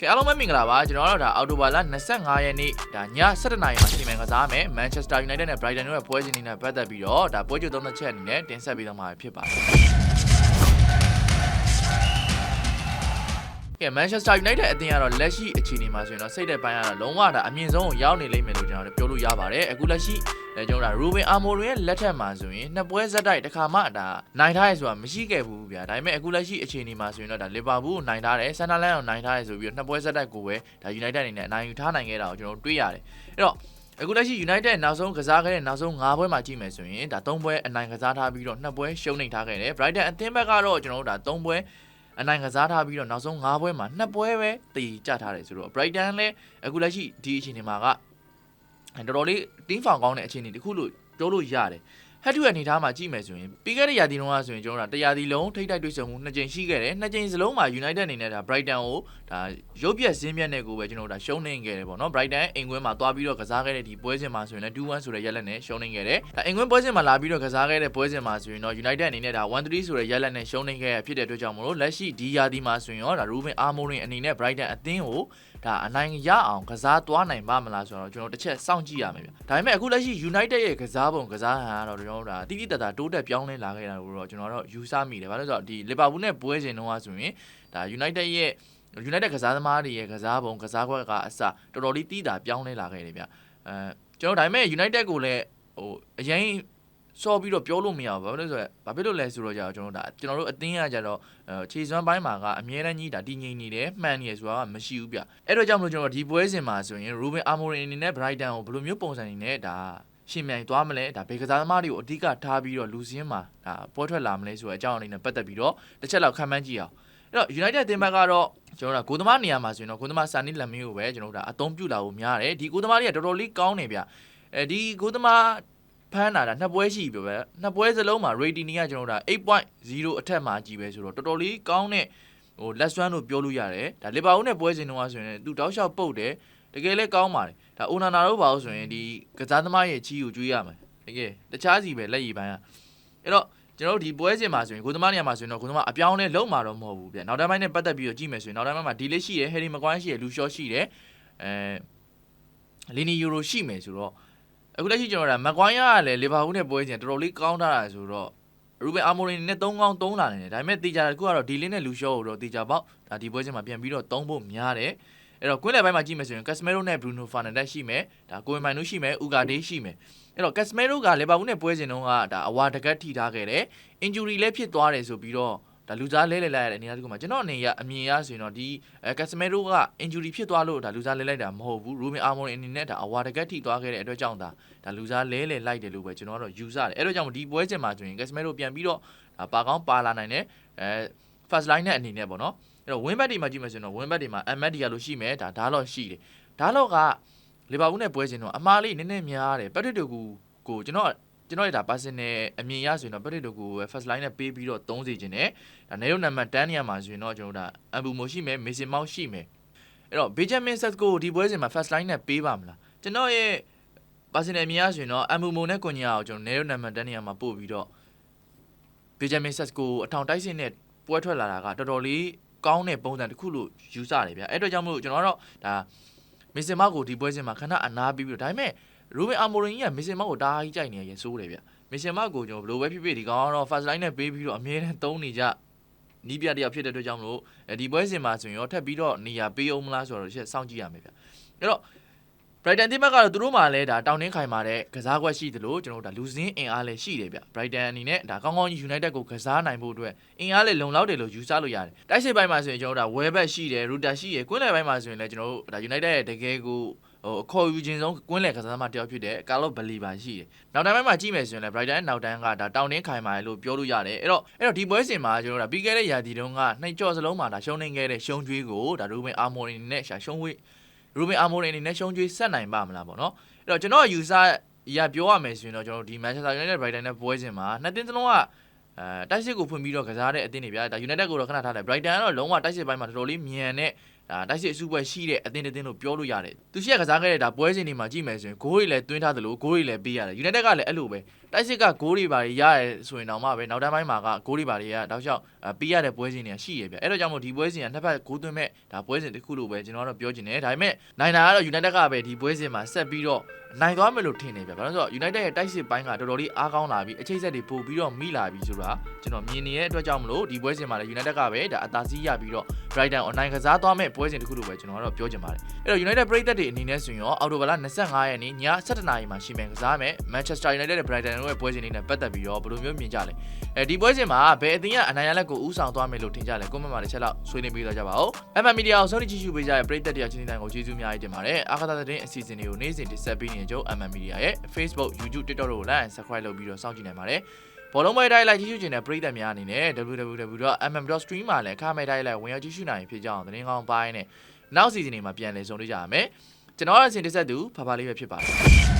ကဲအားလုံးပဲမင်္ဂလာပါကျွန်တော်တို့ဒါအော်တိုဘာလ25ရက်နေ့ဒါည7:00နာရီမှာစီမံကစားမယ် Manchester United နဲ့ Brighton တို့ရဲ့ပွဲစဉ်တွေနဲ့ပတ်သက်ပြီးတော့ဒါပွဲကြိုသုံးသက်ချက်အနေနဲ့တင်ဆက်ပေးသွားမှာဖြစ်ပါတယ် ကဲ Manchester United အသင်းကတော့လက်ရှိအခြေအနေမှာဆိုရင်တော့စိတ်တဲ့ပိုင်းကတော့လုံးဝဒါအမြင့်ဆုံးကိုရောက်နေလိမ့်မယ်လို့ကျွန်တော်တို့ပြောလို့ရပါတယ်အခုလက်ရှိအဲကျွန်တော်တို့ဒါ Ruben Amorim ရဲ့လက်ထက်မှာဆိုရင်နှစ်ပွဲဇက်တိုက်တစ်ခါမှဒါနိုင်ထားရဆိုတာမရှိခဲ့ဘူးဗျာဒါပေမဲ့အခုလက်ရှိအခြေအနေမှာဆိုရင်တော့ဒါ Liverpool ကိုနိုင်ထားတယ်ဆန်နာလန်ကိုနိုင်ထားတယ်ဆိုပြီးတော့နှစ်ပွဲဇက်တိုက်ကိုပဲဒါ United အနေနဲ့အနိုင်ယူထားနိုင်ခဲ့တာကိုကျွန်တော်တို့တွေ့ရတယ်အဲ့တော့အခုလက်ရှိ United နောက်ဆုံးကစားခဲ့တဲ့နောက်ဆုံး၅ပွဲမှာကြည့်မယ်ဆိုရင်ဒါ၃ပွဲအနိုင်ကစားထားပြီးတော့နှစ်ပွဲရှုံးနေထားခဲ့တယ် Brighton အသင်းဘက်ကတော့ကျွန်တော်တို့ဒါ၃ပွဲ အနိုင်ကစားထားပြီးတော့နောက်ဆုံး၅ပွဲမှာနှစ်ပွဲပဲတည်ကြထားတယ်ဆိုတော့ Brighton လည်းအခုလက်ရှိဒီအခြေအနေမှာကတော်တော်လေး team form ကောင်းတဲ့အခြေအနေတခုလို့ပြောလို့ရတယ် ဟက်တူရဲ့အနေထားမှာကြည့်မယ်ဆိုရင်ပြီးခဲ့တဲ့ရာသီလုံးကဆိုရင်ကျွန်တော်တို့တရားသီလုံးထိတ်တိုက်တွေ့ဆုံမှုနှစ်ကြိမ်ရှိခဲ့တယ်နှစ်ကြိမ်စလုံးမှာ United အနေနဲ့ဒါ Brighton ကိုဒါရုပ်ပြက်ဇင်းပြက်နဲ့ကိုပဲကျွန်တော်တို့ဒါရှုံးနေခဲ့တယ်ပေါ့နော် Brighton အိမ်ကွင်းမှာသွားပြီးတော့ကစားခဲ့တဲ့ဒီပွဲစဉ်မှာဆိုရင်လည်း2-1ဆိုတဲ့ရက်လက်နဲ့ရှုံးနေခဲ့တယ်ဒါအိမ်ကွင်းပွဲစဉ်မှာလာပြီးတော့ကစားခဲ့တဲ့ပွဲစဉ်မှာဆိုရင်တော့ United အနေနဲ့ဒါ1-3ဆိုတဲ့ရက်လက်နဲ့ရှုံးနေခဲ့ရဖြစ်တဲ့အတွက်ကြောင့်မလို့လက်ရှိဒီရာသီမှာဆိုရင်ရောဒါ Ruben Amorim အနေနဲ့ Brighton အသင်းကို ဒါအနိုင်ရအောင်ကစားသွားနိုင်ပါမလားဆိုတော့ကျွန်တော်တစ်ချက်စောင့်ကြည့်ရမယ်ဗျဒါပေမဲ့အခုလက်ရှိ United ရဲ့ကစားပုံကစားဟန်ကတော့ကျွန်တော်တို့ဒါတိတိတတ်တာတိုးတက်ပြောင်းလဲလာခဲ့တာလို့တော့ကျွန်တော်တို့ယူဆမိတယ်ဘာလို့လဲဆိုတော့ဒီ Liverpool နဲ့ပွဲစဉ်တုန်းကဆိုရင်ဒါ United ရဲ့ United ကစားသမားတွေရဲ့ကစားပုံကစားခွက်ကအစတော်တော်လေးတီးတာပြောင်းလဲလာခဲ့တယ်ဗျအဲကျွန်တော်ဒါပေမဲ့ United ကိုလည်းဟိုအရင် စောပြီးတော့ပြောလို့မရဘူးဘာဖြစ်လို့ဆိုတော့ဘာဖြစ်လို့လဲဆိုတော့ကြာကျွန်တော်ဒါကျွန်တော်တို့အသင်းရကြတော့ခြေစွမ်းပိုင်းမှာကအမြဲတမ်းကြီးဒါတည်ငြိမ်နေတယ်မှန်နေရဆိုတာကမရှိဘူးဗျအဲ့တော့ကြောင့်မလို့ကျွန်တော်ဒီပွဲစဉ်မှာဆိုရင် Ruben Amorim အနေနဲ့ Brighton ကိုဘယ်လိုမျိုးပုံစံနေနဲ့ဒါရှင်မြိုင်သွားမလဲဒါဘေကစားသမားတွေကိုအဓိကထားပြီးတော့လူစင်းမှာဒါပွဲထွက်လာမလဲဆိုတဲ့အကြောင်းအနေနဲ့ပတ်သက်ပြီးတော့တစ်ချက်လောက်ခံမှန်းကြည့်အောင်အဲ့တော့ United တင်ဘက်ကတော့ကျွန်တော်တို့ကဂိုးသမားနေရာမှာဆိုရင်တော့ဂိုးသမားဆန်နီလမ်မင်းကိုပဲကျွန်တော်တို့ဒါအသုံးပြုလာဖို့များတယ်ဒီဂိုးသမားတွေကတော်တော်လေးကောင်းနေဗျအဲဒီဂိုးသမား ဖမ်းလာတာနှစ်ပွဲရှိပြီပဲနှစ်ပွဲစလုံးမှာ rating ကကျွန်တော်တို့ဒါ8.0အထက်မှာကြီးပဲဆိုတော့တော်တော်လေးကောင်းတဲ့ဟိုလက်စွမ်းလို့ပြောလို့ရတယ်ဒါလီဗာပူးနဲ့ပွဲစဉ်တုန်းကဆိုရင်သူတောက်လျှောက်ပုတ်တယ်တကယ်လည်းကောင်းပါတယ်ဒါအိုနာနာတို့ပါလို့ဆိုရင်ဒီကစားသမားရဲ့ချီကိုကျွေးရမယ်တကယ်တခြားစီပဲလက်ရည်ပိုင်းကအဲ့တော့ကျွန်တော်တို့ဒီပွဲစဉ်မှာဆိုရင်ကိုသမားနေရာမှာဆိုရင်တော့ကိုသမားအပြောင်းလဲလုံးမှာတော့မဟုတ်ဘူးဗျနောက်တိုင်းပိုင်းနဲ့ပတ်သက်ပြီးတော့ကြည့်မယ်ဆိုရင်နောက်တိုင်းပိုင်းမှာဒီလေးရှိတယ်ဟယ်ရီမကွိုင်းရှိတယ်လူရှော့ရှိတယ်အဲလီနီယူရိုရှိမယ်ဆိုတော့ အခုလက်ရှိကျွန်တော်တို့မကွိုင်းကလည်းလီဗာပူးနဲ့ပွဲစဉ်တော်တော်လေးကောင်းထားတာဆိုတော့ရူဘင်အာမိုရင်နဲ့3ကောင်း3လာနေတယ်ဒါပေမဲ့တေချာတခုကတော့ဒီလင်းနဲ့လူရှော့ကိုတော့တေချာပေါက်ဒါဒီပွဲစဉ်မှာပြန်ပြီးတော့3ဖို့များတယ်အဲ့တော့ကွင်းလယ်ပိုင်းမှာကြည့်မယ်ဆိုရင်ကက်စမဲရိုနဲ့ဘရူနိုဖာနန်ဒက်ရှိမယ်ဒါကိုဝင်မိုင်နုရှိမယ်ဥကာဒေးရှိမယ်အဲ့တော့ကက်စမဲရိုကလီဗာပူးနဲ့ပွဲစဉ်တုန်းကဒါအဝါတကတ်ထိထားခဲ့တယ် injury လည်းဖြစ်သွားတယ်ဆိုပြီးတော့ ဒါလူစားလဲလဲလိုက်ရတဲ့အနေအထားတခုမှာကျွန်တော်အနေရအမြင်ရဆိုရင်တော့ဒီအဲကက်စမဲရိုက injury ဖြစ်သွားလို့ဒါလူစားလဲလိုက်တာမဟုတ်ဘူးရူဘင်အာမော်အနေနဲ့ဒါအဝါတကတ်ထိသွားခဲ့တဲ့အတွက်ကြောင့်ဒါဒါလူစားလဲလဲလိုက်တယ်လို့ပဲကျွန်တော်ကတော့ယူဆတယ်အဲ့တော့ကြောင့်ဒီပွဲစဉ်မှာဆိုရင်ကက်စမဲရိုပြန်ပြီးတော့ဒါပါကောင်းပါလာနိုင်တယ်အဲ first line နဲ့အနေနဲ့ပေါ့နော်အဲ့တော့ win back တွေမှာကြည့်မယ်ဆိုရင်တော့ win back တွေမှာ Ahmed Diallo ရှိမယ်ဒါဒါတော့ရှိတယ်ဒါတော့ကလီဗာပူးနဲ့ပွဲစဉ်တော့အမားလေးနည်းနည်းများတယ်ပတ်တစ်တူကူကိုကျွန်တော် ကျွန်တော်ရတာ personal အမြင်ရဆိုရင်တော့ပတ်တစ်တူကူပဲ first line နဲ့ပေးပြီးတော့သုံးစီခြင်းနဲ့ဒါနေရုံနံပါတ်10နေရာမှာဆိုရင်တော့ကျွန်တော်ဒါအမ်ဘူမိုရှိမယ်မေဆင်မောက်ရှိမယ်အဲ့တော့ Benjamin Sesko ဒီပွဲစဉ်မှာ first line နဲ့ပေးပါမလားကျွန်တော်ရဲ့ personal အမြင်ရဆိုရင်တော့အမ်ဘူမိုနဲ့ကွန်ညာကိုကျွန်တော်နေရုံနံပါတ်10နေရာမှာပို့ပြီးတော့ Benjamin Sesko အထောင်တိုက်စစ်နဲ့ပွဲထွက်လာတာကတော်တော်လေးကောင်းတဲ့ပုံစံတစ်ခုလို့ယူဆတယ်ဗျအဲ့အတွက်ကြောင့်မလို့ကျွန်တော်ကတော့ဒါမစ်စင်မောက်ကိုဒီပွဲစဉ်မှာခဏအနာပြီးပြီးတော့ဒါပေမဲ့ ရူဘင်အာမိုရင်ကြီးကမစ်စင်မောက်ကိုတားကြီးကြိုက်နေရရင်စိုးတယ်ဗျမစ်စင်မောက်ကိုကျွန်တော်ဘယ်လိုပဲဖြစ်ဖြစ်ဒီကောင်ကတော့ first line နဲ့ပေးပြီးတော့အမြဲတမ်းသုံးနေကြနီးပြတယောက်ဖြစ်တဲ့အတွက်ကြောင့်မလို့ဒီပွဲစဉ်မှာဆိုရင်ရောထပ်ပြီးတော့နေရာပေးအောင်မလားဆိုတော့ချက်စောင့်ကြည့်ရမယ်ဗျအဲ့တော့ Brighton တင်းဘက်ကတော့သူတို့မှလည်းဒါတောင်းတင်းခိုင်မာတဲ့ကစားကွက်ရှိသလိုကျွန်တော်တို့ဒါလူစင်းအင်အားလည်းရှိတယ်ဗျ Brighton အနေနဲ့ဒါကောင်းကောင်း United ကိုကစားနိုင်ဖို့အတွက်အင်အားလည်းလုံလောက်တယ်လို့ယူဆလို့ရတယ်တိုက်စစ်ပိုင်းမှာဆိုရင်ကျွန်တော်တို့ဒါ Welbeck ရှိတယ် Ruta ရှိတယ်ကွင်းလယ်ပိုင်းမှာဆိုရင်လည်းကျွန်တော်တို့ဒါ United ရဲ့တကယ်ကို ဟိုအခေါ်ယူခြင်းဆုံးကွင်းလယ်ကစားသမားတယောက်ဖြစ်တဲ့ Carlos Baleba ရှိတယ်နောက်တိုင်းပိုင်းမှာကြည့်မယ်ဆိုရင်လည်း Brighton နောက်တန်းကဒါတောင်းတင်းခိုင်မာတယ်လို့ပြောလို့ရတယ်အဲ့တော့အဲ့တော့ဒီပွဲစဉ်မှာကျွန်တော်တို့ဒါပြီးခဲ့တဲ့ရာသီတုန်းကနှိပ်ကြော့စလုံးမှာဒါရှုံးနေခဲ့တဲ့ရှုံးကျွေးကိုဒါ Ruben Amorim နဲ့ရှာရှုံးဝေးရူဘင်အာမိုရင်အနေနဲ့ရှုံးကျွေးဆက်နိုင်ပါမလားပေါ့နော်အဲ့တော့ကျွန်တော်ယူဆရပြောရမယ်ဆိုရင်တော့ကျွန်တော်ဒီ Manchester United Brighton နဲ့ပွဲစဉ်မှာနှစ်တင်းစလုံးကအဲတိုက်စစ်ကိုဖွင့်ပြီးတော့ကစားတဲ့အသင်းတွေဗျာဒါ United ကိုတော့ခဏထားတယ် Brighton ကတော့လုံးဝတိုက်စစ်ပိုင်းမှာတော်တော်လေးမြန်တဲ့ ဒါတိုက်စစ်အစုပွဲရှိတဲ့အသင်းတစ်သင်းလို့ပြောလို့ရတယ်သူရှိရကစားခဲ့တဲ့ဒါပွဲစဉ်တွေမှာကြည့်မယ်ဆိုရင်ဂိုးတွေလည်းတွင်းထားသလိုဂိုးတွေလည်းပေးရတယ် United ကလည်းအဲ့လိုပဲတိုက်စစ်ကဂိုးတွေပါရရဲဆိုရင်တော့မှပဲနောက်တန်းပိုင်းမှာကဂိုးတွေပါတွေကတောက်လျှောက်အပေးရတဲ့ပွဲစဉ်တွေကရှိရပြအဲ့တော့ကြောင့်မို့ဒီပွဲစဉ်ကနှစ်ဖက်ဂိုးသွင်းမဲ့ဒါပွဲစဉ်တစ်ခုလို့ပဲကျွန်တော်ကတော့ပြောချင်တယ်ဒါပေမဲ့နိုင်တာကတော့ United ကပဲဒီပွဲစဉ်မှာဆက်ပြီးတော့နိုင်သွားမယ်လို့ထင်နေပြဘာလို့လဲဆိုတော့ United ရဲ့တိုက်စစ်ပိုင်းကတော်တော်လေးအားကောင်းလာပြီးအချိတ်ဆက်တွေပို့ပြီးတော့မိလာပြီးဆိုတာကျွန်တော်မြင်နေတဲ့အတွက်ကြောင့်မလို့ဒီပွဲစဉ်မှာလည်း United ကပဲဒါအသာစီးရပြီးတော့ Brighton online ကစားသွားမဲ့ပွဲစဉ်တစ်ခုလို့ပဲကျွန်တော်ကတော့ပြောချင်ပါတယ်အဲ့တော့ United ပရိသတ်တွေအနေနဲ့ဆိုရင်ရောအော်တိုဘာလ25ရက်နေ့ည7:00နာရီမှာရှိမယ်ကစားမယ် Manchester United နဲ့ Brighton တို့ရဲ့ပွဲစဉ်လေးနဲ့ပတ်သက်ပြီးတော့ဘယ်လိုမျိုးမြင်ကြလဲအဲဒီပွဲစဉ်မှာဘယ်အသင်းကအနိုင်ရလက်ကိုဥဆောင်သွားမယ်လို့ထင်ကြလဲကွန်မန့်မှာတစ်ချက်လောက်ဆွေးနွေးပေးတော့ကြပါဦး MM Media ကိုစောင့်ကြည့်ကြည့်ရှုပေးကြတဲ့ပရိသတ်တွေအချင်းချင်းတိုင်းကိုကျေးဇူးအများကြီးတင်ပါတယ်အားကစားသတင်းအစီအစဉ်တွေကိုနေ့စဉ်တင်ဆက်ပေးနေကြ MM Media ရဲ့ Facebook YouTube TikTok တို့ကို like and subscribe လုပ်ပြီးတော့စောင့်ကြည့်နိုင်ပါတယ်ဘောလုံးပွဲတိုင်းလိုက်ကြည့်ရှုခြင်းတဲ့ပရိသတ်များအနေနဲ့ www.mm.stream မှာလည်းခါမဲတိုင်းလိုက်ဝင်ရောက်ကြည့်ရှုနိုင်ဖြစ်ကြအောင်သတင်းကောင်းပိုင်းနဲ့နောက်စီစဉ်တွေမှာပြန်လည်ဆုံတွေ့ကြရမယ်ကျွန်တော်ရဲ့အစဉ်တစ်ဆက်သူဖာဖာလေးပဲဖြစ်ပါတယ်